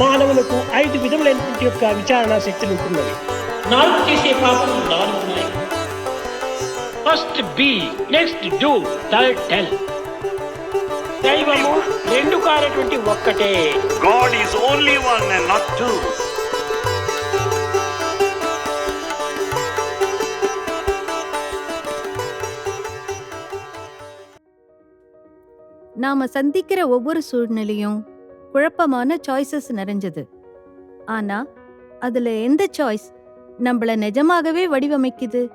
మానవులకు ఐదు విధములైనటువంటి యొక్క విచారణ శక్తులు ఉంటున్నవి నాలుగు చేసే పాపం నాలుగు ఉన్నాయి first be next do third tell దైవము రెండు కానటువంటి ఒక్కటే God is only one and not two. நாம சந்திக்கிற ஒவ்வொரு சூழ்நிலையும் குழப்பமான சாய்ஸஸ் நிறைஞ்சது. ஆனா அதுல எந்த சாய்ஸ் நம்மள நிஜமாகவே வடிவமைக்குது?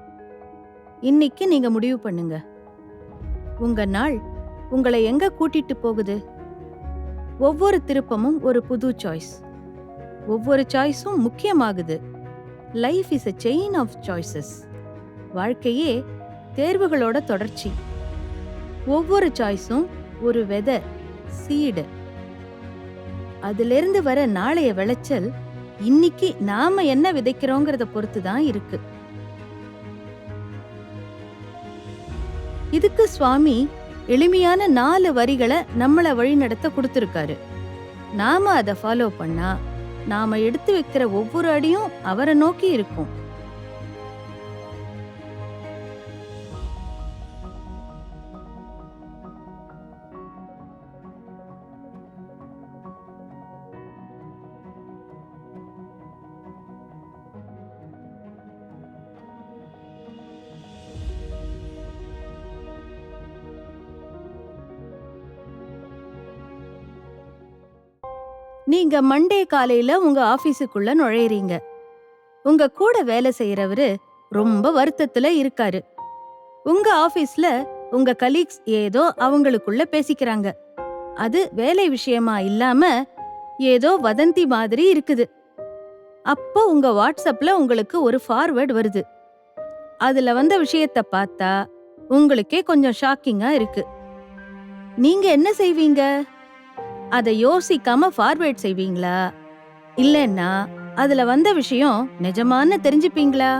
இன்னைக்கு நீங்க முடிவு பண்ணுங்க. உங்க நாள் உங்களை எங்க கூட்டிட்டு போகுது? ஒவ்வொரு திருப்பமும் ஒரு புது சாய்ஸ் ஒவ்வொரு சாய்ஸும் முக்கியமாகுது. Life is a chain of choices வாழ்க்கையே தேர்வுகளோட தொடர்ச்சி. ஒவ்வொரு சாய்ஸும் ஒரு வெதை சீடு அதிலிருந்து வர நாளைய விளைச்சல் இன்னைக்கு நாம என்ன விதைக்கிறோங்கிறத பொறுத்து தான் இருக்கு. இதுக்கு சுவாமி எளிமையான நாலு வரிகளை நம்மளை வழிநடத்த கொடுத்துருக்காரு. நாம அதை ஃபாலோ பண்ணா நாம எடுத்து வைக்கிற ஒவ்வொரு அடியும் அவரை நோக்கி இருக்கும். நீங்க மண்டே காலையில உங்க ஆபீஸுக்குள்ள நுழையறீங்க. உங்க கூட வேலை செய்யறவரு ரொம்ப வருத்தத்துல இருக்காரு. உங்க ஆபீஸ்ல உங்க கலீக்ஸ் ஏதோ அவங்களுக்குள்ள பேசிக்கிறாங்க. அது வேலை விஷயமா இல்லாம ஏதோ வதந்தி மாதிரி இருக்குது. அப்போ உங்க வாட்ஸ்அப்ல உங்களுக்கு ஒரு ஃபார்வர்ட் வருது. அதுல வந்த விஷயத்த பார்த்தா உங்களுக்கே கொஞ்சம் ஷாக்கிங்கா இருக்கு. நீங்க என்ன செய்வீங்க? அதை யோசிக்காம ஃபார்வேர்ட் செய்வீங்களா? இல்லைன்னா அதுல வந்த விஷயம் நிஜமான்னு தெரிஞ்சுப்பீங்களா?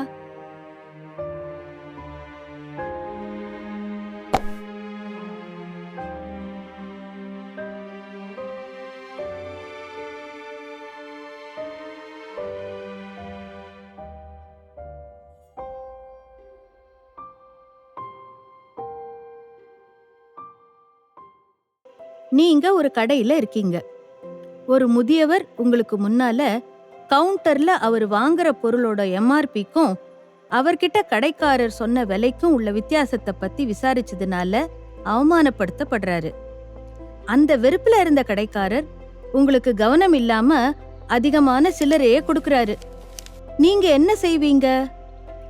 நீங்க ஒரு கடையில இருக்கீங்க. ஒரு முதியவர் உங்களுக்கு முன்னால கவுண்டர்ல அவர் வாங்குற பொருளோட எம்ஆர்பிக்கும் அவர்கிட்ட கடைக்காரர் சொன்ன விலைக்கும் உள்ள வித்தியாசத்தை பத்தி விசாரிச்சதுனால அவமானப்படுத்தப்படுறாரு. அந்த வெறுப்புல இருந்த கடைக்காரர் உங்களுக்கு கவனம் இல்லாம அதிகமான சில்லறையே கொடுக்கறாரு. நீங்க என்ன செய்வீங்க?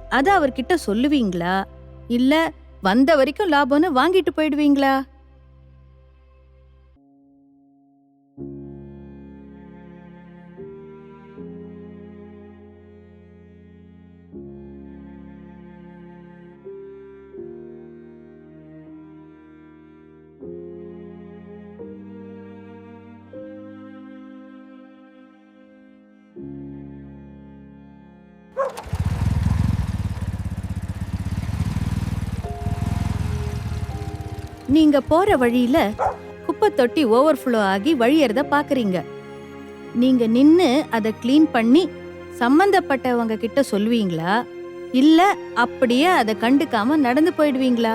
அத அவர்கிட்ட சொல்லுவீங்களா? இல்ல வந்த வரைக்கும் லாபம்னு வாங்கிட்டு போயிடுவீங்களா? நீங்க போற வழியில குப்பை தொட்டி ஓவர்ஃப்ளோ ஆகி வழியறத பாக்குறீங்க. நீங்க நின்னு அதை கிளீன் பண்ணி சம்பந்தப்பட்டவங்க கிட்ட சொல்லுவீங்களா இல்ல அப்படியே அதை கண்டுக்காம நடந்து போயிடுவீங்களா?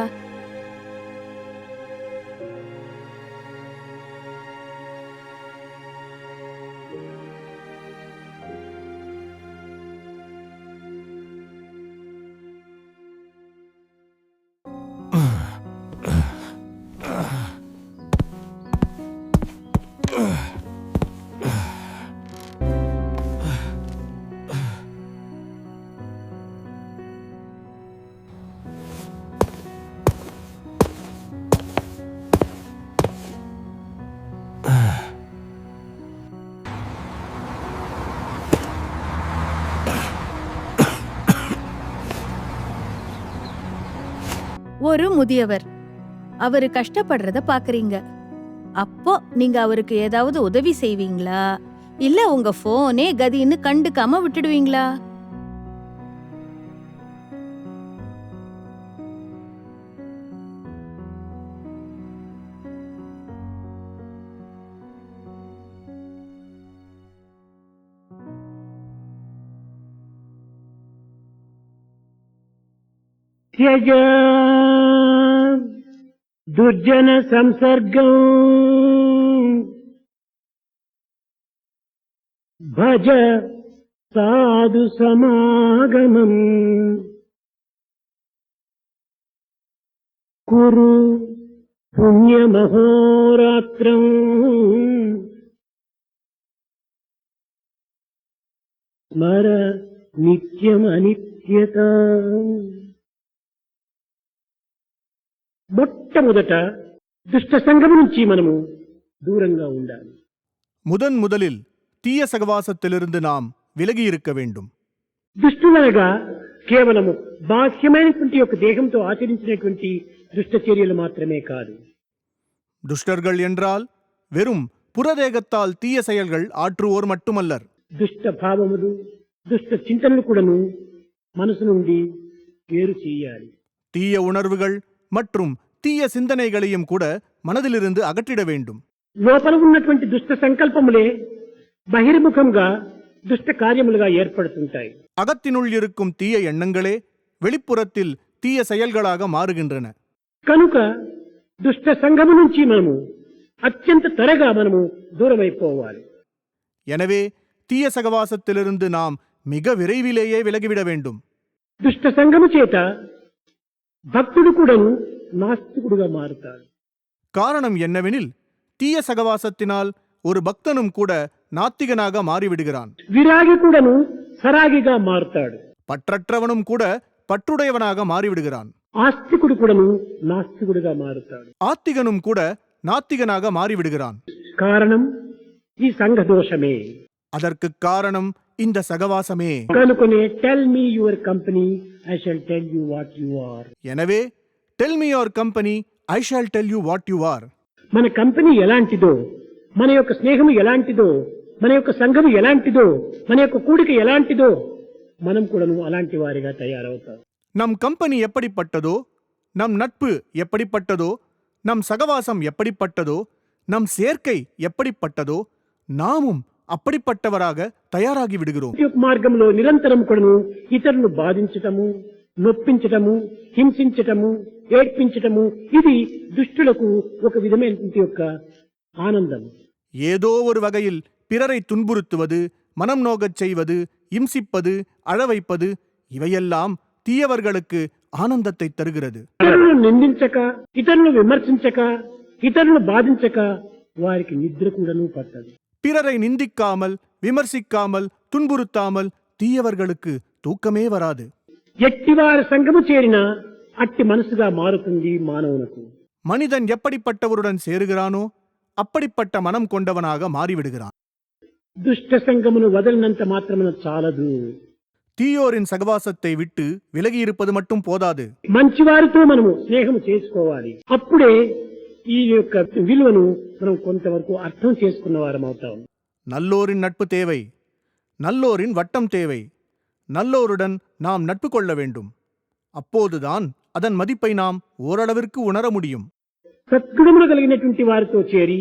ஒரு முதியவர். அவரு கஷ்டப்படுறத பாக்குறீங்க. அப்போ நீங்க அவருக்கு ஏதாவது உதவி செய்வீங்களா? இல்ல உங்க போனே கதின்னு கண்டுக்காம விட்டுடுவீங்களா? त्यजा दुर्जनसंसर्ग भज साधुसमागमम् कुरु पुण्यमहोरात्रम् स्मर नित्यमनित्यता మొట్టమొదట దుష్ట సంఘం నుంచి మనము దూరంగా ఉండాలి முதன் முதலில் தீய சகவாசத்திலிருந்து நாம் விலகி இருக்க வேண்டும் దుష్టులనగా కేవలము బాహ్యమైనటువంటి యొక్క దేహంతో ఆచరించినటువంటి దుష్ట చర్యలు మాత్రమే కాదు துஷ்டர்கள் என்றால் வெறும் புறதேகத்தால் தீய செயல்கள் ஆற்றுவோர் மட்டுமல்லர் దుష్ట భావములు దుష్ట చింతనలు కూడాను మనసు నుండి వేరు చేయాలి தீய உணர்வுகள் மற்றும் தீய சிந்தனைகளையும் கூட மனதிலிருந்து அகற்றிட வேண்டும் లోపల ఉన్నటువంటి దుష్ట సంకల్పములే బహిర్ముఖంగా దుష్ట కార్యములుగా ఏర్పడుతుంటాయి அகத்தினுள் இருக்கும் தீய எண்ணங்களே வெளிப்புறத்தில் தீய செயல்களாக மாறுகின்றன కనుక దుష్ట సంఘము నుంచి మనము అత్యంత త్వరగా మనము దూరమైపోవాలి எனவே தீய சகவாசத்திலிருந்து நாம் மிக விரைவிலேயே விலகிவிட வேண்டும் దుష్ట సంఘము చేత భక్తుడు కూడాను నాస్తికుడుగా మారుతాడు காரணம் என்னவெனில் தீய சகவாசத்தினால் ஒரு பக்தனும் கூட நாத்திகனாக மாறிவிடுகிறான் విరాగి కూడాను సరాగిగా మారుతాడు பற்றற்றவனும் கூட பற்றுடையவனாக மாறிவிடுகிறான் ఆస్తికుడు కూడాను నాస్తికుడుగా మారుతాడు ஆத்திகனும் கூட நாத்திகனாக மாறிவிடுகிறான் కారణం ఈ సంఘ దోషమే அதற்கு காரணம் இந்த சகவாசமே కనుకొనే tell me your company I shall tell you what you are எனவே tell me your company I shall tell you what you are మన కంపెనీ ఎలాంటిదో మన యొక్క స్నేహము ఎలాంటిదో మన యొక్క సంఘము ఎలాంటిదో మన యొక్క కూడిక ఎలాంటిదో మనం కూడాను అలాంటి వారిగా తయారవుతాం நம் கம்பெனி எப்படிப்பட்டதோ நம் நட்பு எப்படிப்பட்டதோ நம் சகவாசம் எப்படிப்பட்டதோ நம் சேர்க்கை எப்படிப்பட்டதோ நாமும் அப்படிப்பட்டவராக தயாராகி விடுகிறோம் ఈ యొక్క మార్గంలో నిరంతరం కూడాను ఇతరులను బాధించటము నొప్పించటము హింసించటము ఏడ్పించటము ఇది దుష్టులకు ఒక విధమైనటువంటి యొక్క ఆనందం ஏதோ ஒரு வகையில் பிறரை துன்புறுத்துவது மனம் நோகச் செய்வது இம்சிப்பது அழ வைப்பது இவையெல்லாம் தீயவர்களுக்கு ஆனந்தத்தை தருகிறது ఇతరులను నిందించక ఇతరులను విమర్శించక ఇతరులను బాధించక వారికి నిద్ర కూడాను పట్టదు பிறரை நிந்திக்காமல் விமர்சிக்காமல் துன்புறுத்தாமல் தீயவர்களுக்கு தூக்கமே வராது ఎట్టివారి సంఘము చేరిన అట్టి మనసుగా మారుతుంది మానవునకు மனிதன் எப்படிப்பட்டவருடன் சேருகிறானோ அப்படிப்பட்ட மனம் கொண்டவனாக மாறிவிடுகிறான் దుష్ట సంఘమును వదలినంత మాత్రమున చాలదు தீயோரின் சகவாசத்தை விட்டு விலகி இருப்பது மட்டும் போதாது మంచివారితో మనము స్నేహము చేసుకోవాలి అప్పుడే ఈ యొక్క విలువను మనం కొంతవరకు అర్థం చేసుకున్న వారం అవుతాం நல்லோரின் நட்பு தேவை நல்லோரின் வட்டம் தேவை நல்லோருடன் நாம் நட்பு கொள்ள வேண்டும் அப்போதுதான் அதன் மதிப்பை நாம் ஓரளவிற்கு உணர முடியும் సద్గుణములు కలిగినటువంటి వారితో చేరి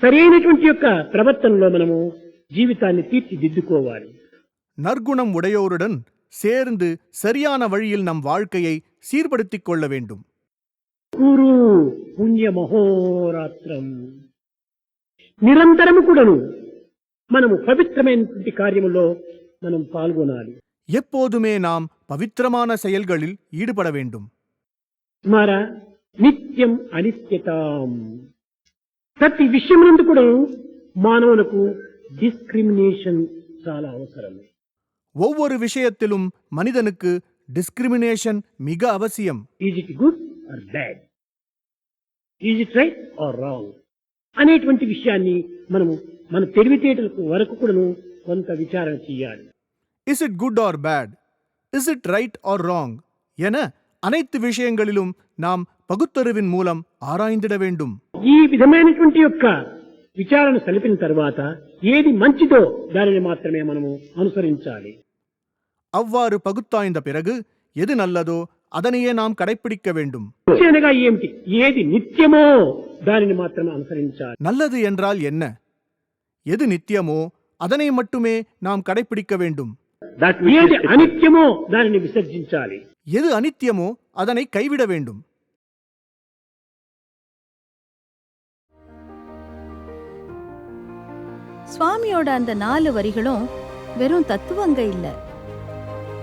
సరైనటువంటి యొక్క ప్రవర్తనలో మనము జీవితాన్ని తీర్చిదిద్దుకోవాలి நற்குணம் உடையோருடன் சேர்ந்து சரியான வழியில் நம் வாழ்க்கையை சீர்படுத்திக் கொள்ள வேண்டும் కురు పుణ్య మహోరాత్రం నిరంతరము కూడాను మనము పవిత్రమైనటువంటి కార్యములో మనం పాల్గొనాలి எப்போதுமே நாம் பவித்திரமான செயல்களில் ஈடுபட வேண்டும் స్మర నిత్యం అనిత్యతాం ప్రతి విషయమునందు కూడా మానవులకు డిస్క్రిమినేషన్ చాలా అవసరం ஒவ்வொரு விஷயத்திலும் மனிதனுக்கு டிஸ்கிரிமினேஷன் மிக அவசியம் is it good or bad is it right or wrong అనేటువంటి విషయాన్ని మనము మన తెలివితేటలకు వరకు కూడాను కొంత విచారణ చేయాలి is it good or bad is it right or wrong என அனைத்து விஷயங்களிலும் நாம் பகுத்தறிவின் மூலம் ஆராய்ந்திட வேண்டும் ఈ విధమైనటువంటి యొక్క విచారణ సలిపిన తర్వాత ఏది మంచిదో దానిని మాత్రమే మనము అనుసరించాలి அவ்வாறு பகுத்தாய்ந்த பிறகு எது நல்லதோ அதனையே நாம் கடைப்பிடிக்க வேண்டும் మంచి అనగా ఏమిటి ఏది నిత్యమో దానిని మాత్రమే అనుసరించాలి நல்லது என்றால் என்ன எது நித்தியமோ அதனை மட்டுமே நாம் கடைப்பிடிக்க வேண்டும் ఏది అనిత్యమో దానిని విసర్జించాలి எது அனித்தியமோ அதனை கைவிட வேண்டும் சுவாமியோட அந்த நாலு வரிகளும் வெறும் தத்துவங்க இல்ல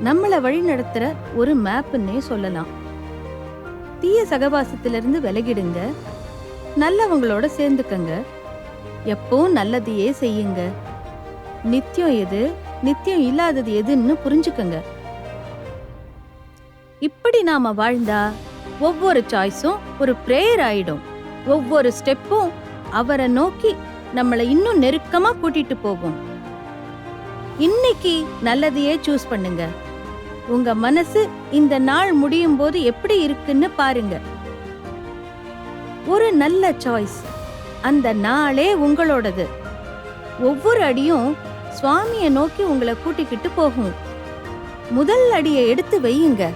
நம்மளை வழி நடத்துற ஒரு மேப்னே சொல்லலாம். தீய சகவாசத்திலிருந்து விலகிடுங்க. நல்லவங்களோட சேர்ந்துக்கங்க. எப்பவும் நல்லதையே செய்யுங்க. நித்தியம் எது? நித்தியம் இல்லாதது எதுன்னு புரிஞ்சுக்கங்க. இப்படி நாம வாழ்ந்தா ஒவ்வொரு சாய்ஸும் ஒரு பிரேயர் ஆயிடும். ஒவ்வொரு ஸ்டெப்பும் அவரை நோக்கி நம்மளை இன்னும் நெருக்கமா கூட்டிட்டு போகும். இன்னைக்கு நல்லதையே சூஸ் பண்ணுங்க. உங்க மனசு இந்த நாள் முடியும் போது எப்படி இருக்குன்னு பாருங்க. ஒரு நல்ல சாய்ஸ் அந்த நாளே உங்களோடது. ஒவ்வொரு அடியும் சுவாமியை நோக்கி உங்களை கூட்டிக்கிட்டு போகும். முதல் அடியை எடுத்து வையுங்க.